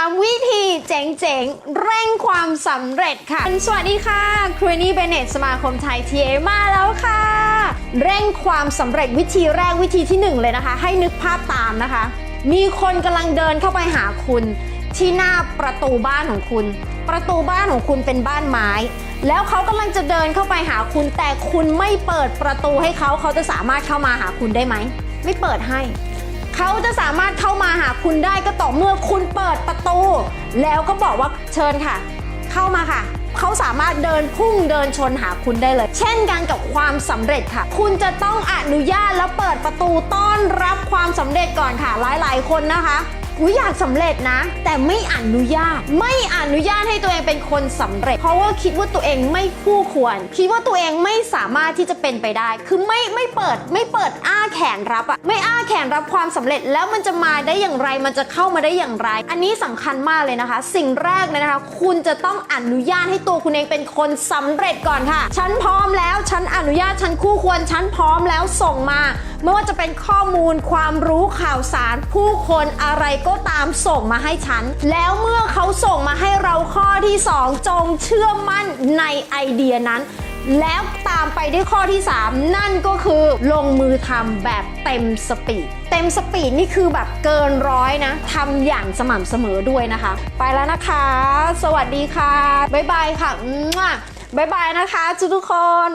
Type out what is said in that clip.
3 วิธีเจ๋งๆ เร่งความสำเร็จค่ะ สวัสดีค่ะครูนี่เบเนตสมาคมไทยทีเอมาแล้วค่ะ เร่งความสำเร็จวิธีแรกวิธีที่ 1 เลยนะคะ ให้นึกภาพตามนะคะ มีคนกำลังเดินเข้าไปหาคุณ ที่หน้าประตูบ้านของคุณ ประตูบ้านของคุณเป็นบ้านไม้ แล้วเขากำลังจะเดินเข้าไปหาคุณ แต่คุณไม่เปิดประตูให้เขาเขาจะสามารถเข้ามาหาคุณได้ไหม ไม่เปิดให้เขาจะสามารถเข้ามาหาคุณได้ก็ต่อเมื่อคุณเปิดประต แล้วก็บอกว่าเชิญค่ะ เข้ามาค่ะ เขาสามารถเดินพุ่งเดินชนหาคุณได้เลย เช่นกันกับความสำเร็จค่ะ คุณจะต้องอนุญาตแล้วเปิดประตูต้อนรับความสำเร็จก่อนค่ะ หลาย ๆ คนนะคะอุ๊ยอยากสำเร็จนะ แต่ไม่อนุญาต ไม่อนุญาตให้ตัวเองเป็นคนสำเร็จ เพราะว่าคิดว่าตัวเองไม่คู่ควร คิดว่าตัวเองไม่สามารถที่จะเป็นไปได้ คือไม่ไม่เปิดไม่เปิดอ้าาแขนรับอะไม่อ้าแขนรับความสำเร็จแล้วมันจะมาได้อย่างไร มันจะเข้ามาได้อย่างไร อันนี้สำคัญมากเลยนะคะ สิ่งแรกเลยนะคะ คุณจะต้องอนุญาตให้ตัวคุณเองเป็นคนสำเร็จก่อนค่ะ ฉันพร้อมแล้ว ฉันอนุญาต ฉันคู่ควร ฉันพร้อมแล้วส่งมาไม่ว่าจะเป็นข้อมูลความรู้ข่าวสาร ผู้คนอะไรก็ตามส่งมาให้ฉัน แล้วเมื่อเขาส่งมาให้เราข้อที่ 2 จงเชื่อมั่นในไอเดียนั้น แล้วตามไปด้วยข้อที่ 3 นั่นก็คือลงมือทำแบบเต็มสปีดเต็มสปีดนี่คือแบบเกินร้อยนะทำอย่างสม่ำเสมอด้วยนะคะ ไปแล้วนะคะ สวัสดีค่ะ บ๊ายบายค่ะบ๊ายบายนะคะทุกทุกคน